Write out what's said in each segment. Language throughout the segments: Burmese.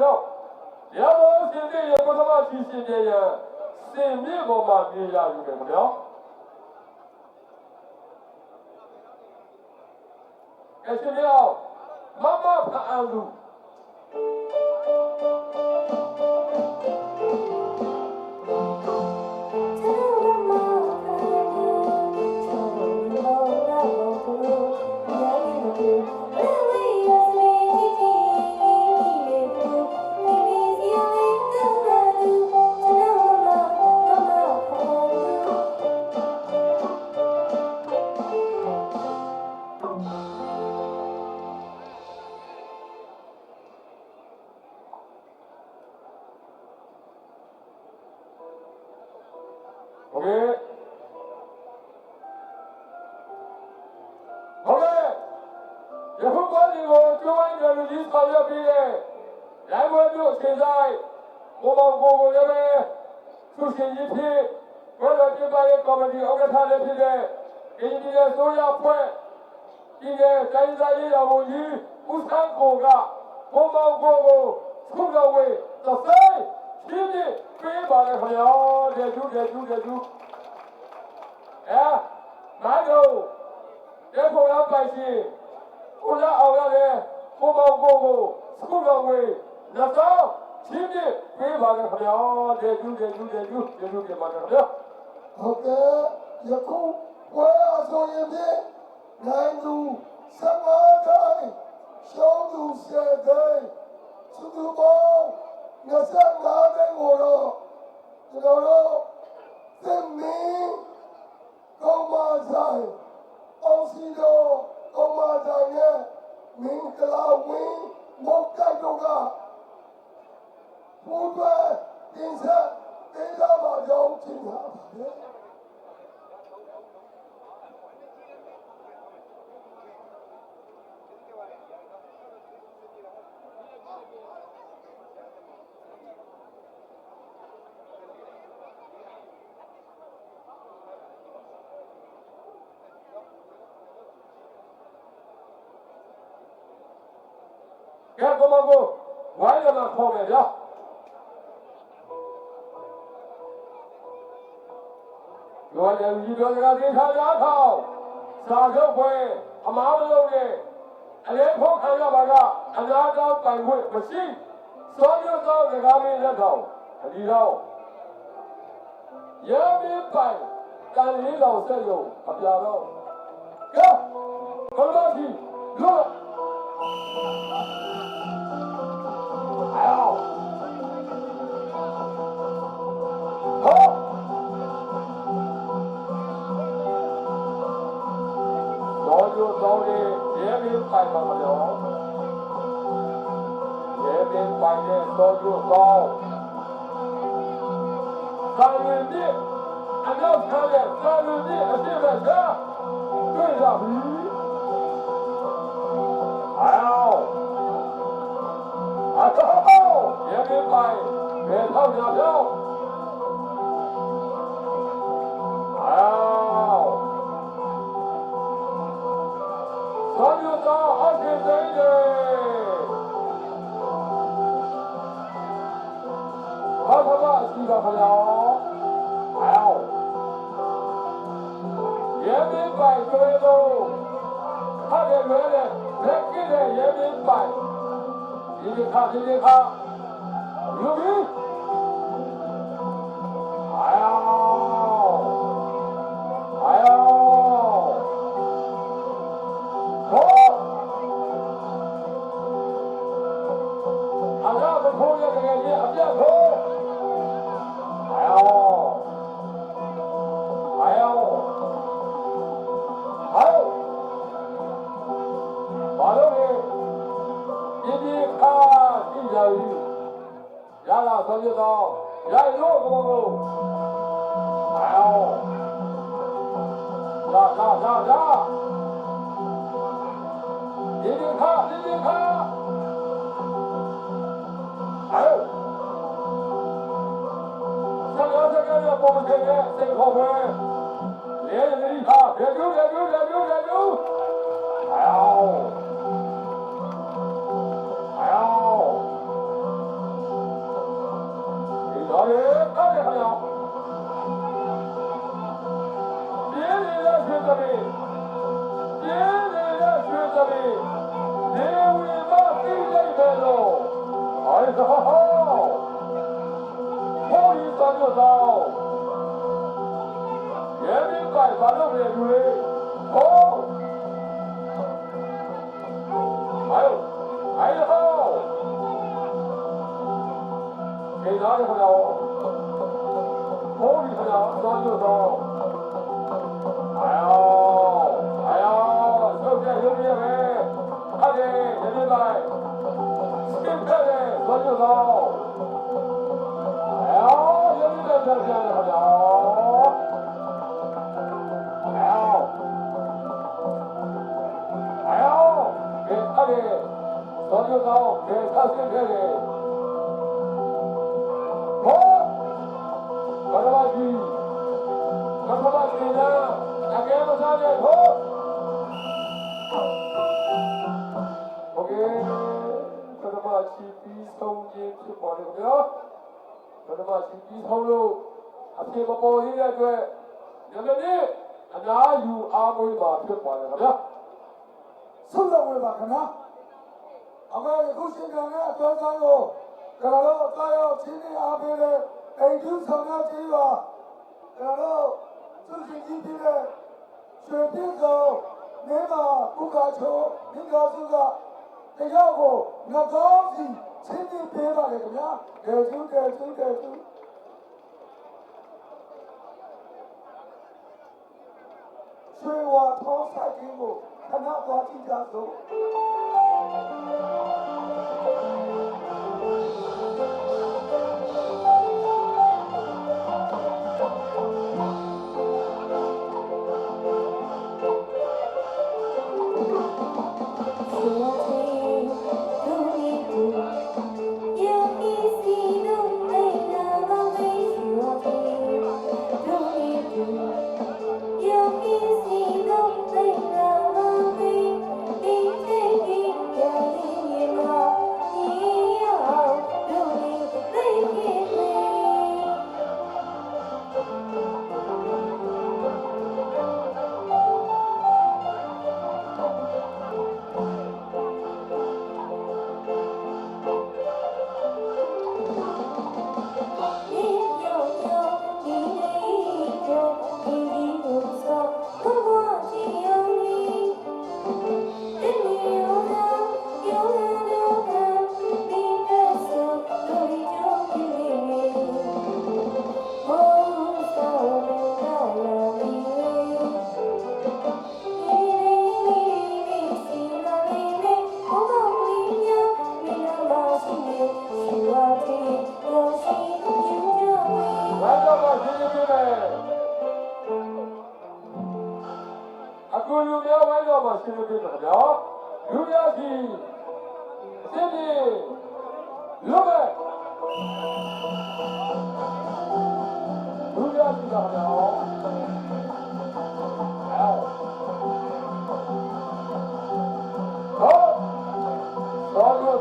လေးတော်ဘီလနေဆက်ယုံအပြာတော့ရဘောစင်တဲ့ရပထမရှိရှင်တဲ့ရစင်မြေပေါ်မှာနေရယူတယ်ခင်ဗျာအရှင်မြောက်မမဖအန်လူ ခြေဆိုင်ဘုံဘောင်ကိုကိုလည်းပဲသူရှင်ကြီးဖြစ်ဘယ်လိုပြပါရဲ့ကော်မတီဥက္ကဋ္ဌလည်းဖြစ်တဲ့အင်ဂျင်နီယာဆိုရဖွဲ့ဒီကတိုင်းစားရေးတော်မူကြီးဦးဆန်းကိုကဘုံဘောင်ကိုကိုခုတော်ဝေးသစိမ့်ရှင်းပြပေးပါလေခင်ဗျာတဲ့သူတဲ့သူတဲ့သူအဲမာတို့ဒီပေါ်ရောက်ပါရှင်ကိုလာအောင်ရတယ်ကိုမောင်ကိုကိုစခုတော်ဝေးလက်တော့ ချင်းပြပေးပါလေခင်ဗျာတဲ့ကျူးတဲ့ကျူးတဲ့ကျူးတဲ့ကျူးပြပါလေခင်ဗျာဟုတ်ကဲ့ယခုပွဲအစိုးရဖြင့်နိုင်သူစမာတိုင်းရှောင်းသူဆယ်တိုင်းသူသူပေါင်း25တိုင်းကိုတော့ကျွန်တော်တို့သင်မင်းကောင်းပါဆိုင်အောင်စီတော်ကောင်းပါဆိုင်ရဲ့မင်္ဂလာဝင်းမောက်ကိုက်တို့က ဘုရားတင်ဆက်ဒေသမှာကြောင်းချင်တာပါလေကဲကိုမောင်ကို ဝိုင်းရမှာခေါ်မယ်ဗျာရောလည်းဒီတော်ကတိထားရထောင်းစာချုပ်ပွဲအမားမလုံးနဲ့အလေးဖို့ခံရပါကအများကောင်းပိုင်ခွင့်မရှိစောရုပ်သောဒကာမင်းလက်ထောင်အဒီတော့ရမင်းပိုင်တန်လေးတော်ဆက်ယုံအပြာတော့ကဲဘုရားကြီးလို့ တိုက်မှာမလို့ရေပင်ပိုင်တဲ့တော်ကျိုးကောင်းသာမန်ဒီအနောက်ခါရသာမန်ဒီအစ်မကတွေ့ရပြီအာအတော်ရေပင်ပိုင်ဘယ်ထောက်ရပြောင်း 有点怕有点怕有没有 ဒီဒီခါဒီဒီခါအော်ဆက်ရစကရပုံစံနဲ့စိတ်ခေါ်ပဲလေလေခါရေကျူးရေကျူးရေကျူးရေကျူးအော် မင်းပိုင် ဘာသာကြီးပြီးဆုံးလို့အပြေမပေါ်သေးတဲ့အတွက်ညနေအနာယူအားမွေးပါဖြစ်ပေါ်တယ်ဗျာဆုတ်တော်ဝင်ပါခဏအမေအခုရှင်ကံနဲ့အတော်ဆောင်ကိုကရလို့တာရောက်ချင်းနေအားပေးတဲ့အိမ်ကျဆောင်ရခြင်းပါကရလို့သူရှင်ကြီးပြတဲ့ရွှေပြည့်စုံနေမှာဥက္ကာချိုမြင်သာစုက တရားကိုငါတော်စီချင်းနေပေးပါလေခင်ဗျာဒေကျူးဒေကျူးဒေကျူးရွှေဝါထောင်းဆိုင်ခြင်းကိုခဏသွားကြည့်ကြစို့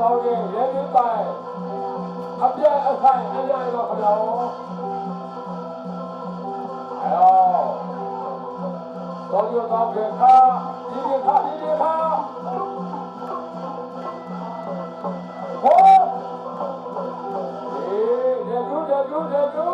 ကောင်းတဲ့ရေဒီပိုင်အပြတ်အဆိုင်အများကြီးပါခင်ဗျာအဲတော့တော်ရတော့ခေခါဒီဒီခါဒီဒီခါဟောအေးရေဒီရေဒီရေဒီ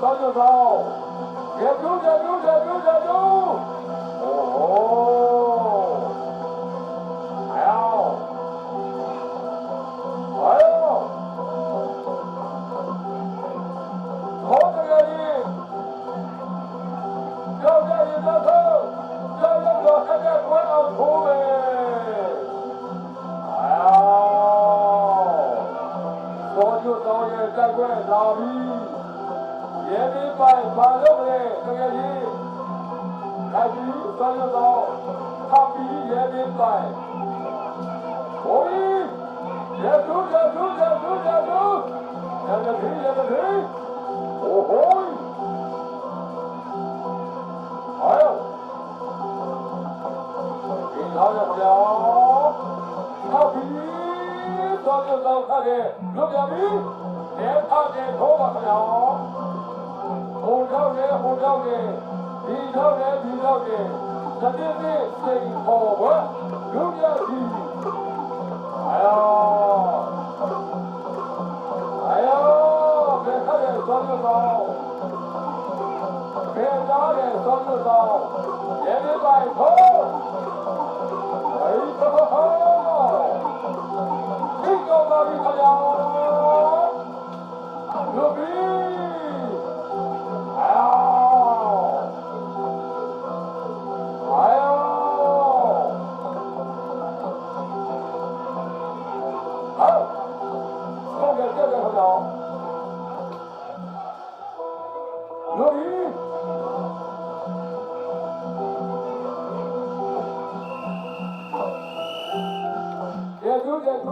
早就到二 要加油，要用力，大家共同努力。哎呦，朋友，大爷再贵，咱们爷们来帮着来。大爷，来兄弟，再用力，他比爷们来。可以，爷们，加油，加油，加油，加油！大家吹，大家吹，哦吼！ ကိုကောင်းခါကလွတ်ပြပြီဒေသတဲ့ဘောပါခရာဟိုတော့လေဟိုတော့လေဒီတော့လေဒီတော့လေတတိယစိတ်ဟောဝလွတ်ပြပြီအာအာဘယ်ခါလဲသွားလို့တော့ဘယ်တော့လဲသွားလို့တော့ရေပြိုင်ဟော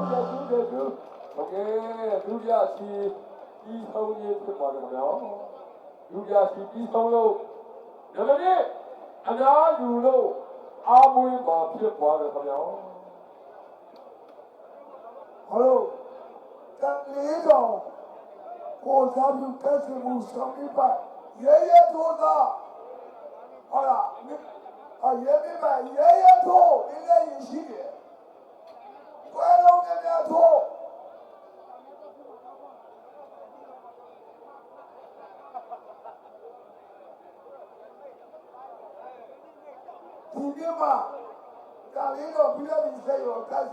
ကျေကျေโอเคဒုတိယစီပြီးဆုံးရေးဖြစ်ပါတယ်ခင်ဗျာဒုတိယစီပြီးဆုံးလို့ဒီကနေ့အများလူလို့အားမွေးပါဖြစ်ပါတယ်ခင်ဗျာဟယ်လိုတန်လေးတော်ကိုစားပြုကတ်စမှုဆောင်ပြပါရဲရဲထိုးသားဟုတ်လားအရဲမိမရဲရဲထိုးဒီလည်းရှိတယ် ဘယ်လုံးနဲ့များထိုးဒီကမှာကာလေးတော်ပြည့်ပြီးစိတ်ရောတက်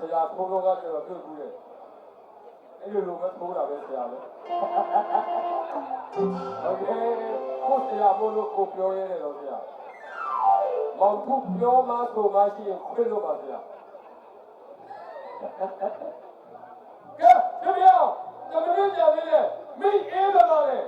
ဆရာခိုးတော့ကကျွန်တော်ပြုတ်ဘူးတယ်အဲ့လိုလိုပဲခိုးတာပဲဆရာလေဟုတ်ကဲ့ကိုဆရာဘို့လို့ကိုပြောရတယ်တော့ဆရာမောင်ဖူပြောမှဆိုမှရှိရင်ခွင့်လို့ပါဆရာကဲဒီရောတမင်းကြပြီလေမိအေးလာပါလေ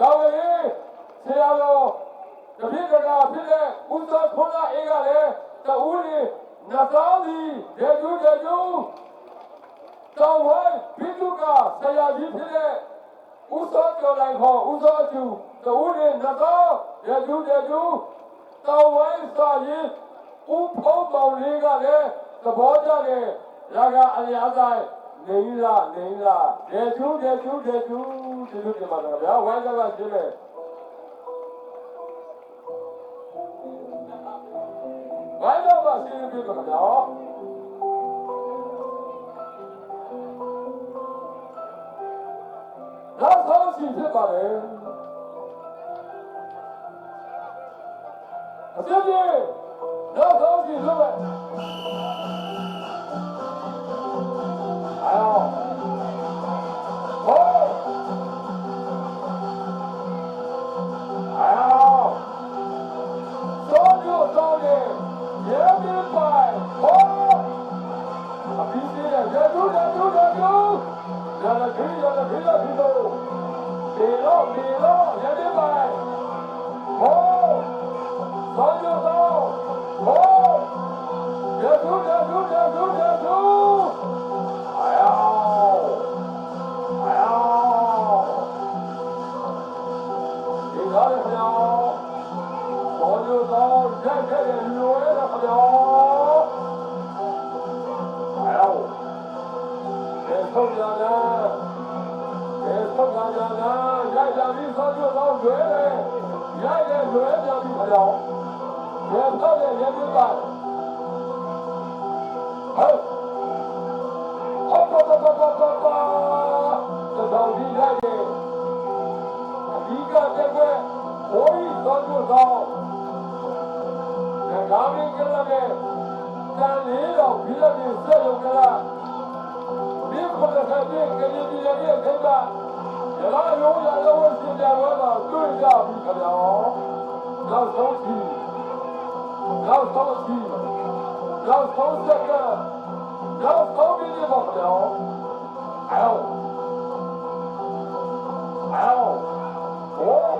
တောင်ရီဆရာတော်တပြည့်တကာဖြစ်တဲ့ဥစ္စာခွန်လာအေးကလည်းတူလေးနတ်သားစီဒေကျူးဒေကျူးတောင်းဝဲဘိတုကဆရာကြီးဖြစ်တဲ့ဥစ္စာကျော်လိုက်ခေါ်ဥစ္စာကျူတူလေးနတ်သားဒေကျူးဒေကျူးတောင်းဝဲစာရင်ဥဖုံးမောင်လေးကလည်းသဘောကျတယ်ရာကအလျားဆိုင် နေလာနေလာဒေကျူးဒေကျူးဒေကျူးဒီလိုဒီမှာတော့ဗျာဝိုင်းကကရှင်းတယ်ဝိုင်းတော့ပါရှင်းပြပါတော့နောက်ဆုံးရှိဖြစ်ပါလေအပြည့်ပြည့်နောက်ဆုံးရှိလို့ပဲ တော့ အဓိကတက်ွယ်ဘိုးကြီးဆောက်ကြတော့ဒါကမင်းကလည်းတန်လေးတော့ပြီးတော့ပြည့်စက်ရုံကလားဒီခုနကတည်းကကြည်ကြည်ရဲ့ခေတ္တရလာရောရရောရှင်ပြဝဲမှာတွေ့ကြပြီခင်ဗျာနောက်ဆုံးချီနောက်ဆုံး ဟို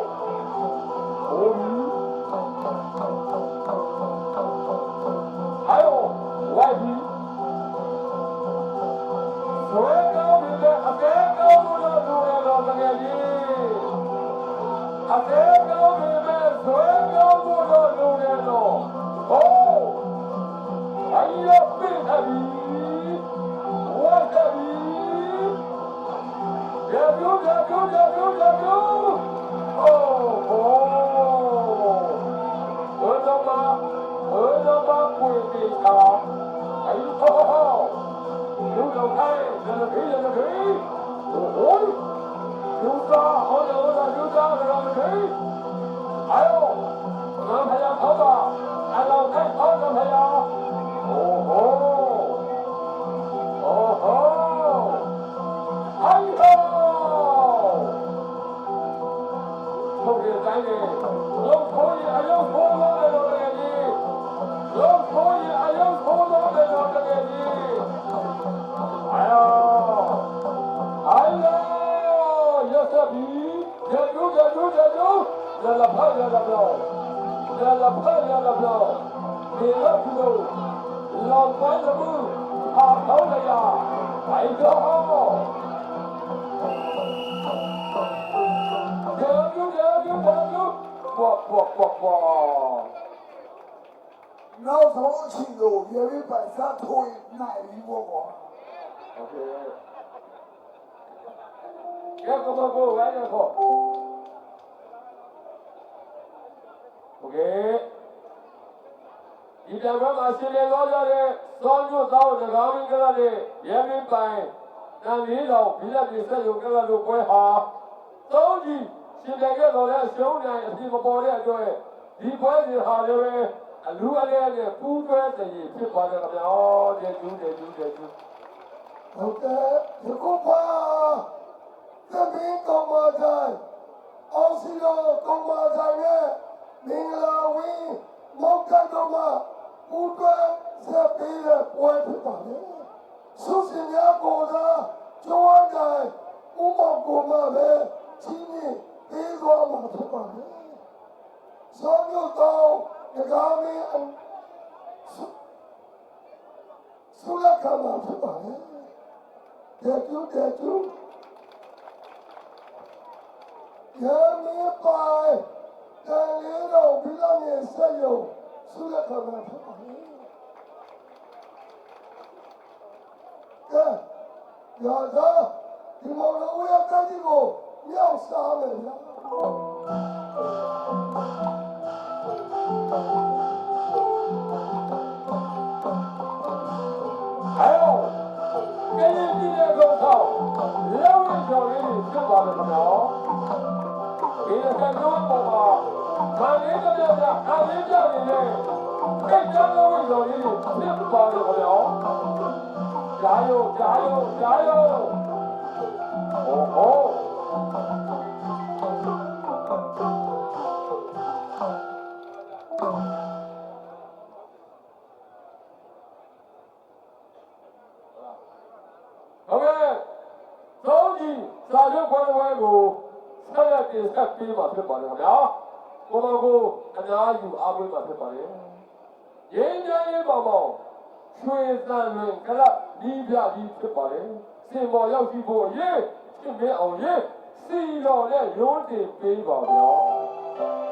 ပေါ့ပေါ့ပေါ့နောက်ဆုံးအချိန်ကိုရေလေးပိုင်စားထိုးနိုင်ပြီပေါ့ကွာโอเคရောက်တော့ကိုဝိုင်းရဖို့โอเคဒီတဘမှာရှင်လေတော့ရတဲ့စောင်းညွတ်သော၎င်းကလည်းရေလေးပိုင်တန်လေးတော်ဘိလက်ပြည်ဆက်ရုံကလည်းပွဲဟာသုံးကြီး ရှင်လေခဲ့တော်တဲ့ရှုံးနိုင်အဖြစ်မပေါ်တဲ့အတွက်ဒီပွဲစဉ်ဟာလည်းပဲအလူအလဲနဲ့ပူးတွဲတည်ဖြစ်ပါတယ်ခင်ဗျာ။တဲ့ကျူးတဲ့ကျူးတဲ့ကျူးဟုတ်တယ်ဒီကုဖာသမီးကောင်မတိုင်းအောင်စီရောကောင်မတိုင်းနဲ့မင်္ဂလာဝင်းမောက်ကန်တော်မှာဦးတွဲဆက်ပြီးတဲ့ပွဲဖြစ်ပါလေဆုစင်များပေါ်သာကျွမ်းတိုင်းဦးမောက်ကောင်မပဲချင်းချင်း ပြီးသွားမှာဖြစ်ပါလေသောမျိုးတော်ဒကာမင်းအဆုလကမှာဖြစ်ပါလေတဲ့ကျူးတဲ့ကျူးရမင်းပိုင်တန်လေးတော့ဘီလာမြေဆက်ရုံဆုရခမှာဖြစ်ပါလေကဲရာသာဒီမောင်တော်ဦးရကတိကိုမြောက် 要杀人了。还有，给你纪念口罩，两位小美女吃完了没有？你的感觉好吗？看你的表情，看你的眼睛，这两位小美女吃完了没有？加油，加油，加油！哦哦。 ဟုတ်ကဲ့သုံးကြီးစာချုပ်ခွဲဝဲကိုဆက်လက်တင်ဆက်ပေးမှာဖြစ်ပါတယ်ခင်ဗျာကိုမကိုအများယူအားပေးမှာဖြစ်ပါတယ်ရင်းချမ်းရေးပေါင်းပေါင်းရွှေသံလွင်ကလပ်ဒီပြကြီးဖြစ်ပါတယ်စင်ပေါ်ရောက်ရှိဖို့ရေးရှင်မင်းအောင်ရေး စီတော်နဲ့ရုံးတင်ပေးပါဗျာ